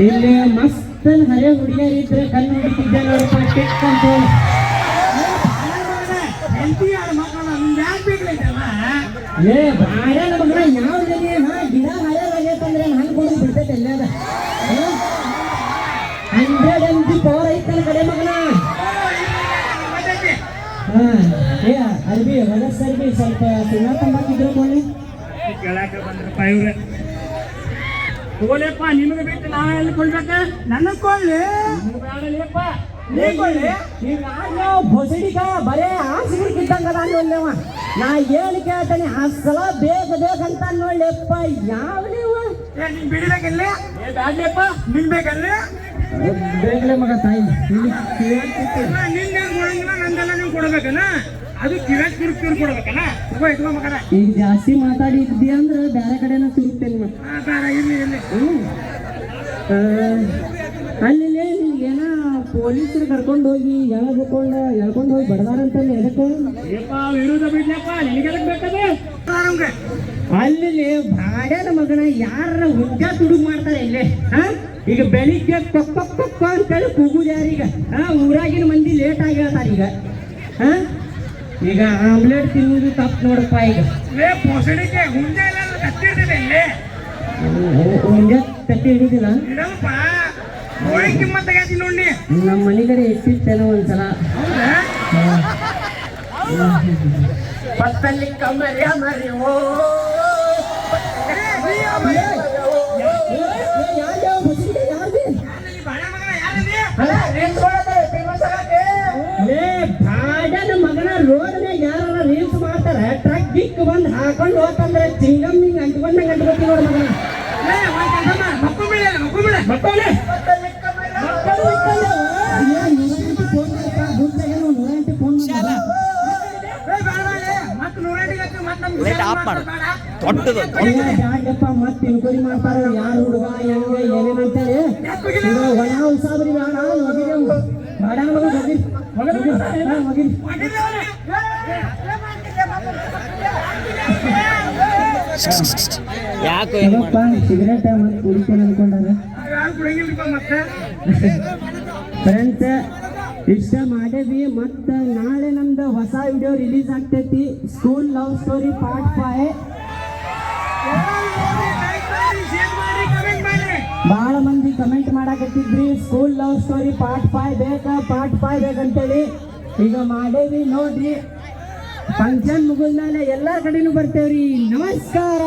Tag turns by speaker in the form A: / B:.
A: ಇಲ್ಲಿ ಮಸ್ತ್ ಹಳೆ ಹುಡುಗಿಯರ್ ಕಣ್ಣು ಹೊಡಿತಿದ್ದೆ ನೋಡಪ್ಪ ಹೇಳಿ.
B: ಬೇಕೈತಲ್ಲ
A: ಏ ನಮಗ ಯಾವ ಜನ ಗಿಡ ಹರಿಯಾಗೈತಂದ್ರೆ ಹಂಗೆ ಕೊಡು, ಬಿಡ್ತೈತೆ ಎಲ್ಲ ಸ್ವಲ್ಪ ತಿಂಗಳ ತಂಬಾಕಿದ್ರು
B: ತಗೋಲೆಪ್ಪ ನಿಮಗೆ ಬಿಟ್ಟು ನಾ ಎಲ್ಲಿ ಕೊಡ್ಬೇಕ? ನನಗ್ ಕೊಳ್ಳಿ ಬೇಡಲೇಪ್ಪ ನೀ ಕೊಳ್ಳಿ
A: ಈಗ ಬರೇ ಹಾಸಿಗೆ ಕಿದ್ದಂಗ ನೋಡ್ಲೇವ ನಾ ಏನು ಕೇಳ್ತಾನೆ ಆ ಸಲ ಬೇಗ ಬೇಕಂತ ನೋಡ್ಲೆಪ್ಪ ಯಾವ ನೀವು
B: ನಿನ್ ಬಿಡ್ಬೇಕಲ್ಲ? ಏ ಬ್ಯಾಡ್ಲೇಪ್ಪ ನಿನ್ ಬೇಕಲ್ಲ
A: ಮಗ ತಾಯಿ.
B: ನಿನ್ನೆ ಕೊಡಂಗಿಲ್ಲ ನಂದೆಲ್ಲ ನೀವು ಕೊಡ್ಬೇಕನ? ಅದು ಕಿವ್ಯಾಗ ತಿರುಗಿ ತಿರುಗಿ ಕೊಡ್ಬೇಕನ ತಗೋ ಇಟ್ಕೋ ಮಗನ.
A: ಈಗ ಜಾಸ್ತಿ ಮಾತಾಡಿದ್ದಿ ಅಂದ್ರೆ ಬೇರೆ ಕಡೆನ ತಿರುಗ್ತೇನೆ ಮತ್ತೆ.
B: ಆ, ಬೇಡ ಇರ್ಲಿ ಇರ್ಲಿ.
A: ಅಲ್ಲಿ ಏನ ಪೊಲೀಸರು ಕರ್ಕೊಂಡು ಹೋಗಿ ಎಳ್ಕೊಂಡು ಎಳ್ಕೊಂಡು ಹೋಗಿ ಬಡದಾರಂತಲ್ಲಿ ಎದಕ್ಕೆ?
B: ವಿರೋಧ ಬಿಡ್ಲಪ್ಪ ನಿನಗೆದಕ್ ಬೇಕದು?
A: ಅಲ್ಲಿ ಭಾಡ್ಯದ ಮಗನ ಯಾರ ಹುಡ್ಗ ತುಡುಗ್ ಮಾಡ್ತಾರೆ ಇಲ್ಲೇ? ಹಾ ಈಗ ಬೆಳಿಗ್ಗೆ ಕೊಕ್ಕ ಕೊಕ್ಕ ಅಂತೇಳಿ ಕೂಗುದ್ಯಾರೀಗ? ಹಾ ಊರಾಗಿನ ಮಂದಿ ಲೇಟ್ ಆಗಿ ಹೇಳ್ತಾರೆ ಈಗ ಹಾ ಈಗ ಆಮ್ಲೆಟ್ ತಿನ್ನುವುದು ತಪ್ಪು ನೋಡಪ್ಪ ಈಗ.
B: ಲೇ ಹುಂಜೆ ಹುಂಜ ಎಲ್ಲ ಕತ್ತಿರ್ತದೆ ಇಲ್ಲಿ.
A: ಒಂದೇ ತಟ್ಟಿ ಹಿಡಿದಿಲ್ಲ?
B: ಇಡಲ್ಪ ಕೋಳಿ ಕಿಮ್ಮತ್ ಆಗೈತಿ ನೋಡಿ.
A: ನಮ್ಮ ಮನೆ ಕಡೆ ಇಟ್ಟಿರ್ತೇನೋ ಒಂದ್ಸಲ.
B: ಹೌದಾ?
A: ಪತ್ತಲ್ಲಿ ಕಮ್ಮರಿ ಮರಿ ಓ
B: ಬಾಳೆ ಮಗನ ಯಾರದಿ
A: ಲೇ ಟ್ರಕ್ ಬಂದು ಹಾಕೊಂಡು ಹೋತಂದ್ರೆ ಚಿಂಗಮ್ ಹಿಂಗ್ ಅಂಟ್ಕೊಂಡಂಗ್ ಅಂಟ್ಕೊತಿ ನೋಡಿ ಮಗನ.
C: ದೊಡ್ಡದು
A: ಯಾಕಪ್ಪ ಮತ್ತೆ ಇನ್ಕ್ವೈರಿ ಮಾಡ್ತಾರ. ಯಾರು ಹುಡುಗ ಹೆಂಗ ಏನೇನ್ ಅಂತೇಳಿ ಈಗ ಒಣ ಉಸಾಬರಿ ಬೇಡ ಹೋಗಿರಿ ಬೇಡ
C: ಯಾಕೋ
A: ಸಿಗರೇಟ್ ಕುಡಿತೀನಿ
B: ಮತ್ತೆ
A: ಫ್ರೆಂಡ್ಸ್ ಇಷ್ಟ ಮಾಡೇವಿ ಮತ್ತು ನಾಳೆ ನಮ್ದು ಹೊಸ ವಿಡಿಯೋ ರಿಲೀಸ್ ಆಗ್ತೈತಿ. School love story part five ಬಹಳ ಮಂದಿ comment ಮಾಡಾಕತ್ತಿದ್ರಿ school love story part five ಬೇಕಾ? ಪಾರ್ಟ್ ಫೈವ್ ಬೇಕಂತೇಳಿ. ಈಗ ಮಾಡೇವಿ ನೋಡ್ರಿ. ಫಂಕ್ಷನ್ ಮುಗಿದ್ಮೇಲೆ ಎಲ್ಲಾ ಕಡೆನೂ ಬರ್ತೇವ್ರಿ ನಮಸ್ಕಾರ